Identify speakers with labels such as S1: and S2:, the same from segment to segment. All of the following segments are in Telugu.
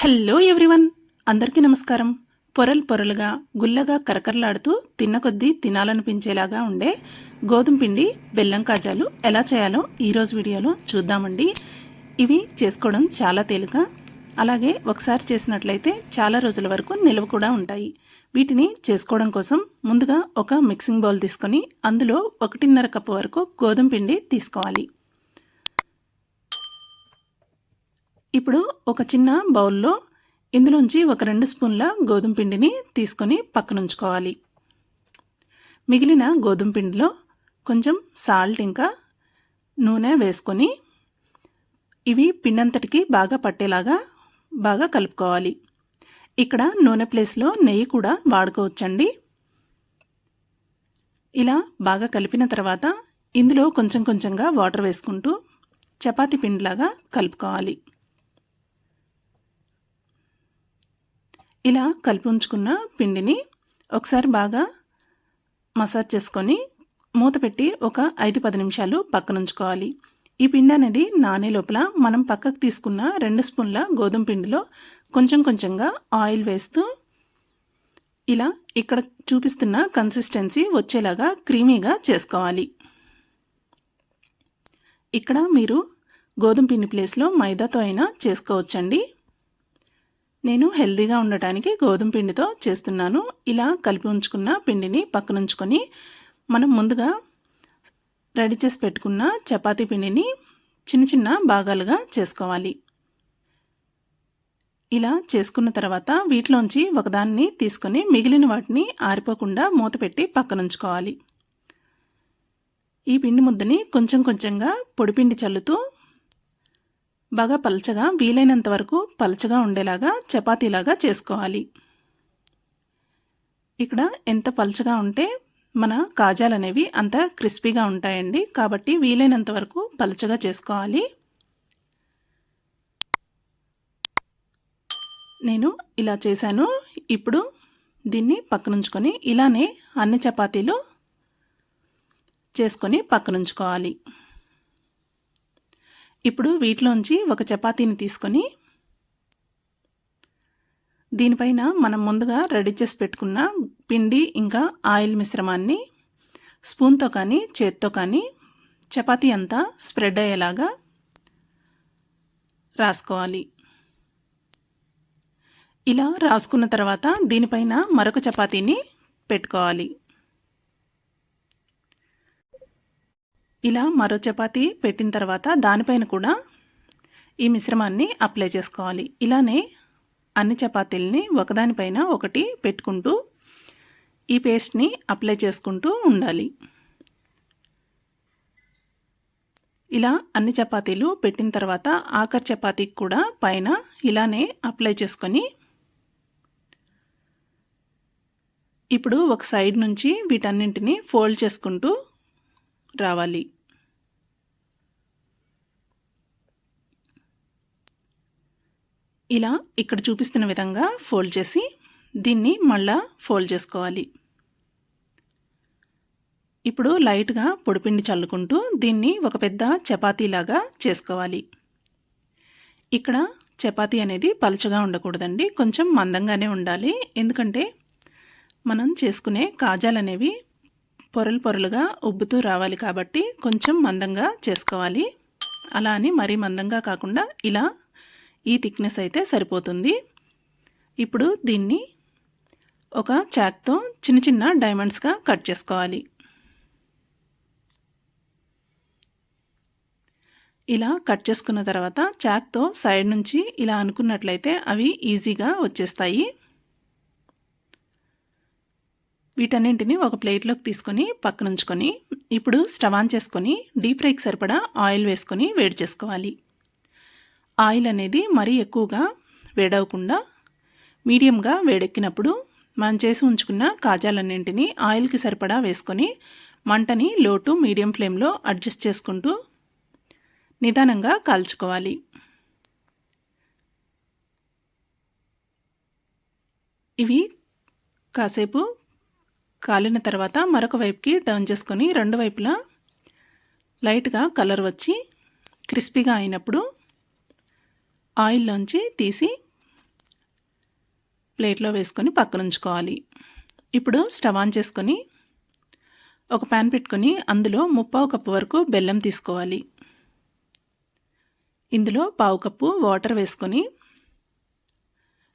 S1: Hello everyone. అందరికీ నమస్కారం. పొరలు పొరలుగా గుల్లగా కరకరలాడుతూ తిన్న కొద్దీ తినాలనిపించేలాగా ఉండే గోధుమ పిండి బెల్లం కాజాలు ఎలా చేయాలో ఈరోజు వీడియోలో చూద్దామండి. ఇవి చేసుకోవడం చాలా తేలిక. అలాగే ఒకసారి చేసినట్లయితే చాలా రోజుల వరకు నిల్వ కూడా ఉంటాయి. వీటిని చేసుకోవడం కోసం ముందుగా ఒక మిక్సింగ్ బౌల్ తీసుకొని అందులో ఒకటిన్నర కప్పు వరకు గోధుమ పిండి తీసుకోవాలి. ఇప్పుడు ఒక చిన్న బౌల్లో ఇందులోంచి ఒక రెండు స్పూన్ల గోధుమ పిండిని తీసుకొని పక్కనుంచుకోవాలి. మిగిలిన గోధుమ పిండిలో కొంచెం సాల్ట్ ఇంకా నూనె వేసుకొని ఇవి పిండంతటికి బాగా పట్టేలాగా బాగా కలుపుకోవాలి. ఇక్కడ నూనె ప్లేస్లో నెయ్యి కూడా వాడుకోవచ్చండి. ఇలా బాగా కలిపిన తర్వాత ఇందులో కొంచెం కొంచెంగా వాటర్ వేసుకుంటూ చపాతి పిండిలాగా కలుపుకోవాలి. ఇలా కలిపి ఉంచుకున్న పిండిని ఒకసారి బాగా మసాజ్ చేసుకొని మూత పెట్టి ఒక ఐదు పది నిమిషాలు పక్కనుంచుకోవాలి. ఈ పిండి అనేది నానే లోపల మనం పక్కకు తీసుకున్న రెండు స్పూన్ల గోధుమ పిండిలో కొంచెం కొంచెంగా ఆయిల్ వేస్తూ ఇలా ఇక్కడ చూపిస్తున్న కన్సిస్టెన్సీ వచ్చేలాగా క్రీమీగా చేసుకోవాలి. ఇక్కడ మీరు గోధుమ పిండి ప్లేస్లో మైదాతో అయినా చేసుకోవచ్చండి. నేను హెల్దీగా ఉండటానికి గోధుమ పిండితో చేస్తున్నాను. ఇలా కలిపి ఉంచుకున్న పిండిని పక్కనుంచుకొని మనం ముందుగా రెడీ చేసి పెట్టుకున్న చపాతీ పిండిని చిన్న చిన్న భాగాలుగా చేసుకోవాలి. ఇలా చేసుకున్న తర్వాత వీటిలోంచి ఒకదాన్ని తీసుకొని మిగిలిన వాటిని ఆరిపోకుండా మూత పెట్టి పక్కన ఉంచుకోవాలి ఈ పిండి ముద్దని కొంచెం కొంచెంగా పొడిపిండి చల్లుతూ బాగా పలచగా వీలైనంత వరకు పలచగా ఉండేలాగా చపాతీలాగా చేసుకోవాలి. ఇక్కడ ఎంత పలచగా ఉంటే మన కాజాలు అనేవి అంత క్రిస్పీగా ఉంటాయండి. కాబట్టి వీలైనంత వరకు పలచగా చేసుకోవాలి. నేను ఇలా చేశాను. ఇప్పుడు దీన్ని పక్కనుంచుకొని ఇలానే అన్ని చపాతీలు చేసుకొని పక్కనుంచుకోవాలి. ఇప్పుడు వీటిలోంచి ఒక చపాతీని తీసుకొని దీనిపైన మనం ముందుగా రెడీ చేసి పెట్టుకున్న పిండి ఇంకా ఆయిల్ మిశ్రమాన్ని స్పూన్తో కానీ చేత్తో కానీ చపాతీ అంతా స్ప్రెడ్ అయ్యేలాగా రాసుకోవాలి. ఇలా రాసుకున్న తర్వాత దీనిపైన మరొక చపాతీని పెట్టుకోవాలి. ఇలా మరో చపాతీ పెట్టిన తర్వాత దానిపైన కూడా ఈ మిశ్రమాన్ని అప్లై చేసుకోవాలి. ఇలానే అన్ని చపాతీలని ఒకదానిపైన ఒకటి పెట్టుకుంటూ ఈ పేస్ట్ని అప్లై చేసుకుంటూ ఉండాలి. ఇలా అన్ని చపాతీలు పెట్టిన తర్వాత ఆఖరి చపాతీకి కూడా పైన ఇలానే అప్లై చేసుకొని ఇప్పుడు ఒక సైడ్ నుంచి వీటన్నింటిని ఫోల్డ్ చేసుకుంటూ రావాలి. ఇలా ఇక్కడ చూపిస్తున్న విధంగా ఫోల్డ్ చేసి దీన్ని మళ్ళా ఫోల్డ్ చేసుకోవాలి. ఇప్పుడు లైట్గా పొడిపిండి చల్లుకుంటూ దీన్ని ఒక పెద్ద చపాతీలాగా చేసుకోవాలి. ఇక్కడ చపాతీ అనేది పలుచగా ఉండకూడదండి. కొంచెం మందంగానే ఉండాలి. ఎందుకంటే మనం చేసుకునే కాజాలు అనేవి పొరలు పొరలుగా ఉబ్బుతూ రావాలి కాబట్టి కొంచెం మందంగా చేసుకోవాలి. అలా అని మరీ మందంగా కాకుండా ఇలా ఈ థిక్నెస్ అయితే సరిపోతుంది. ఇప్పుడు దీన్ని ఒక చాక్తో చిన్న చిన్న డైమండ్స్గా కట్ చేసుకోవాలి. ఇలా కట్ చేసుకున్న తర్వాత చాక్తో సైడ్ నుంచి ఇలా అనుకున్నట్లయితే అవి ఈజీగా వచ్చేస్తాయి. వీటన్నింటిని ఒక ప్లేట్లోకి తీసుకొని పక్కన ఉంచుకొని ఇప్పుడు స్టవ్ ఆన్ చేసుకొని డీప్ ఫ్రైకి సరిపడా ఆయిల్ వేసుకొని వేడి చేసుకోవాలి. ఆయిల్ అనేది మరీ ఎక్కువగా వేడవకుండా మీడియంగా వేడెక్కినప్పుడు మనం చేసి ఉంచుకున్న కాజాలన్నింటినీ ఆయిల్కి సరిపడా వేసుకొని మంటని లో టు మీడియం ఫ్లేమ్లో అడ్జస్ట్ చేసుకుంటూ నిదానంగా కాల్చుకోవాలి. ఇవి కాసేపు కాలిన తర్వాత మరొక వైపుకి టర్న్ చేసుకొని రెండు వైపులా లైట్గా కలర్ వచ్చి క్రిస్పీగా అయినప్పుడు ఆయిల్లోంచి తీసి ప్లేట్లో వేసుకొని పక్కన ఉంచుకోవాలి ఇప్పుడు స్టవ్ ఆన్ చేసుకొని ఒక ప్యాన్ పెట్టుకొని అందులో ముప్పావు కప్పు వరకు బెల్లం తీసుకోవాలి. ఇందులో పావు కప్పు వాటర్ వేసుకొని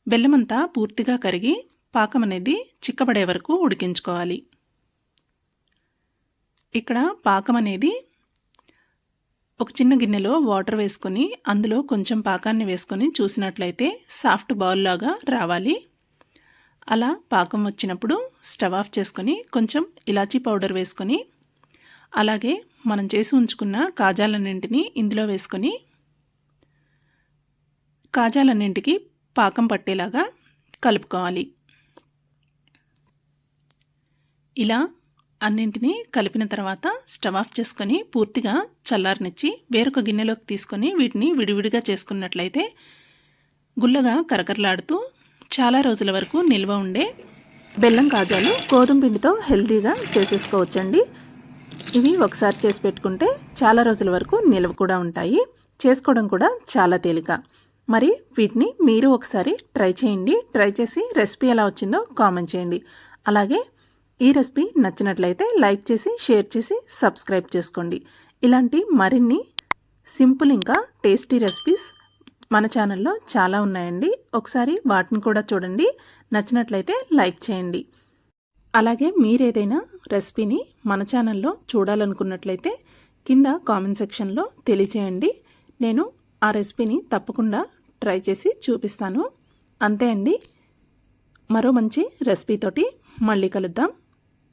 S1: బెల్లం అంతా పూర్తిగా కరిగి పాకం అనేది చిక్కబడే వరకు ఉడికించుకోవాలి. ఇక్కడ పాకం అనేది ఒక చిన్న గిన్నెలో వాటర్ వేసుకొని అందులో కొంచెం పాకాన్ని వేసుకొని చూసినట్లయితే సాఫ్ట్ బౌల్ లాగా రావాలి. అలా పాకం వచ్చినప్పుడు స్టవ్ ఆఫ్ చేసుకొని కొంచెం ఇలాచీ పౌడర్ వేసుకొని అలాగే మనం చేసి ఉంచుకున్న కాజాలన్నింటినీ ఇందులో వేసుకొని కాజాలన్నింటికి పాకం పట్టేలాగా కలుపుకోవాలి. ఇలా అన్నింటినీ కలిపిన తర్వాత స్టవ్ ఆఫ్ చేసుకొని పూర్తిగా చల్లారనిచ్చి వేరొక గిన్నెలోకి తీసుకొని వీటిని విడివిడిగా చేసుకున్నట్లయితే గుల్లగా కరకరలాడుతూ చాలా రోజుల వరకు నిల్వ ఉండే బెల్లం కాజాలు గోధుమ పిండితో హెల్తీగా చేసేసుకోవచ్చండి. ఇవి ఒకసారి చేసి పెట్టుకుంటే చాలా రోజుల వరకు నిల్వ కూడా ఉంటాయి. చేసుకోవడం కూడా చాలా తేలిక. మరి వీటిని మీరు ఒకసారి ట్రై చేయండి. ట్రై చేసి రెసిపీ ఎలా వచ్చిందో కామెంట్ చేయండి. అలాగే ఈ రెసిపీ నచ్చినట్లయితే లైక్ చేసి షేర్ చేసి సబ్స్క్రైబ్ చేసుకోండి. ఇలాంటి మరిన్ని సింపుల్ ఇంకా టేస్టీ రెసిపీస్ మన ఛానల్లో చాలా ఉన్నాయండి. ఒకసారి వాటిని కూడా చూడండి. నచ్చినట్లయితే లైక్ చేయండి. అలాగే మీరేదైనా రెసిపీని మన ఛానల్లో చూడాలనుకున్నట్లయితే కింద కామెంట్ సెక్షన్లో తెలియచేయండి. నేను ఆ రెసిపీని తప్పకుండా ట్రై చేసి చూపిస్తాను. అంతే అండి. మరో మంచి రెసిపీతోటి మళ్ళీ కలుద్దాం.